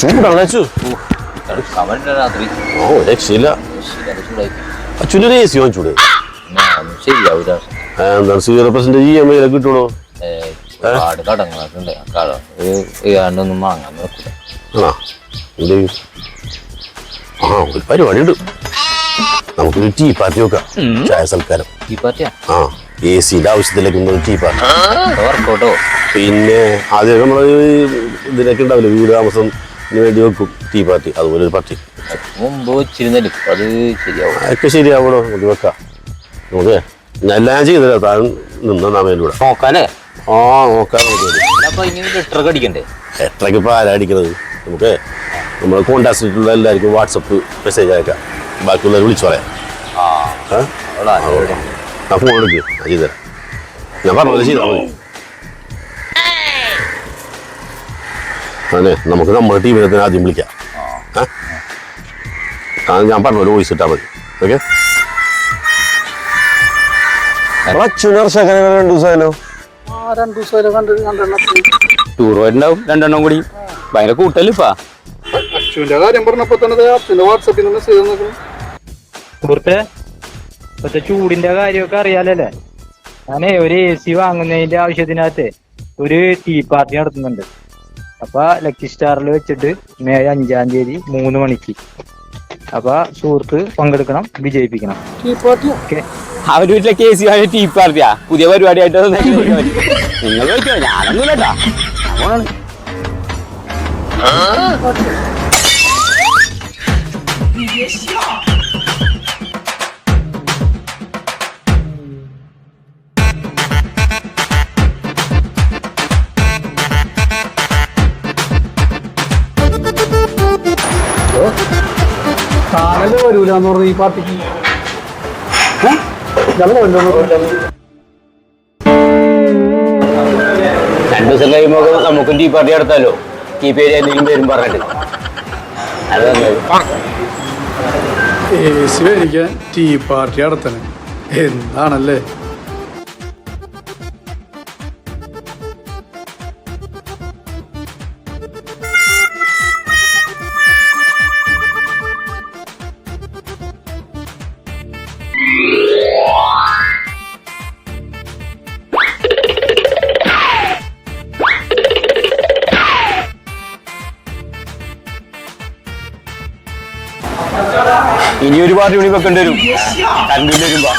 ചൂടാണ് അച്ചു ഓ രക്ഷയില്ല അച്ഛനൊരു എ സി വാങ്ങിച്ചൂടെ ശരിയാവൂല ആ, എന്താണ് സീറോ പെർസെന്റ് ഇ എം ഐയിലൊക്കെ കിട്ടണോ ഏ, ഒരുപാട് കടങ്ങളൊക്കെ ഉണ്ട് കട ഏതാണ്ടൊന്നും വാങ്ങാൻ നോക്കില്ല ആണോ എന്ത് ആ ഒരു പരിപാടിയുണ്ട് നമുക്കൊരു ടീ പാർട്ടി നോക്കാം ചായ സൽക്കാരം പാർട്ടിയാ ആ എ സിയുടെ ആവശ്യത്തിലേക്ക് ടീ പാർട്ടി വർക്കൗട്ടോ പിന്നെ ആദ്യം നമ്മൾ ഇതിനൊക്കെ ഉണ്ടാവില്ല വീട് താമസം വേണ്ടി വെക്കും. അതുപോലെ ഒരു പത്തി. മുമ്പ് വെച്ചിരുന്നല്ലോ അത് ശരിയാവും. അതൊക്കെ ശരിയാവണോ. നമുക്ക് വെക്കാം. നമുക്ക് എല്ലാം ചെയ്തില്ല താൻ നിന്ന നാമയിലൂടെ നോക്കാല്ലേ? ആ നോക്കാം. നമുക്ക് അടിക്കണ്ടേ? എത്രക്ക് ഇപ്പോൾ ആരാ അടിക്കണത്? നമുക്ക് നമ്മൾ കോണ്ടാക്റ്റിലുള്ള എല്ലാവർക്കും വാട്സപ്പ് മെസ്സേജ് അയക്കാം. ബാക്കിയുള്ളവർ വിളിച്ചു പറയാം. ആ ഫോൺ എടുക്ക്. ഞാൻ ചെയ്തുതരാം ഞാൻ പറഞ്ഞത് ചെയ്താൽ മതി. അതെ നമുക്ക് നമ്മുടെ ടീമിനെ തന്നെ ആദ്യം വിളിക്കാം? ആ, ഞാൻ പറഞ്ഞു ഒരു വോയിസ് ഇട്ടാൽ മതി. ഓക്കെ രണ്ടു ദിവസമായാലോ ടൂർ പോയിട്ടുണ്ടാവും രണ്ടെണ്ണം കൂടി. ഭയങ്കര കൂട്ടലിപ്പാ അച്ഛന്റെ കാര്യം പറഞ്ഞപ്പോ തന്നെ അച്ഛന്റെ വാട്സപ്പിൽ നിന്ന് മെസ്സേജ് നോക്കണം സുഹൃത്തെ ഇപ്പത്തെ ചൂടിന്റെ കാര്യമൊക്കെ അറിയാലല്ലേ? ഞാനേ ഒരു എ സി വാങ്ങുന്നതിന്റെ ആവശ്യത്തിനകത്ത് ഒരു ടീ പാർട്ടി നടത്തുന്നുണ്ട്. അപ്പൊ ലക്കി സ്റ്റാറിൽ വെച്ചിട്ട് മേ അഞ്ചാം തീയതി മൂന്ന് മണിക്ക്. അപ്പൊ സുഹൃത്ത് പങ്കെടുക്കണം വിജയിപ്പിക്കണം. അവർ വീട്ടിലെ കെ സി ആയ ടീ പാർട്ടിയാ പുതിയ പരിപാടിയായിട്ട് നിങ്ങൾ ഞാനൊന്നും കേട്ടാ. താനല്ലേ വരൂല എന്ന് പറഞ്ഞു ഈ പാർട്ടിക്ക്. ഏ? ഇയാൾ വരില്ലെന്ന് പറഞ്ഞു. രണ്ടു ദിവസം കഴിയുമ്പോ നമുക്കും ടീ പാർട്ടി നടത്താലോ? ടീ പേര് എന്തെങ്കിലും പേരും പറഞ്ഞിട്ട്. എനിക്ക് ടീ പാർട്ടി നടത്തണേ. എന്താണല്ലേ? ഇനി ഒരുപാട് പാർട്ടി കൂടി വെക്കേണ്ടി വരും. കറണ്ട് ബില്ല് വരുമ്പോ.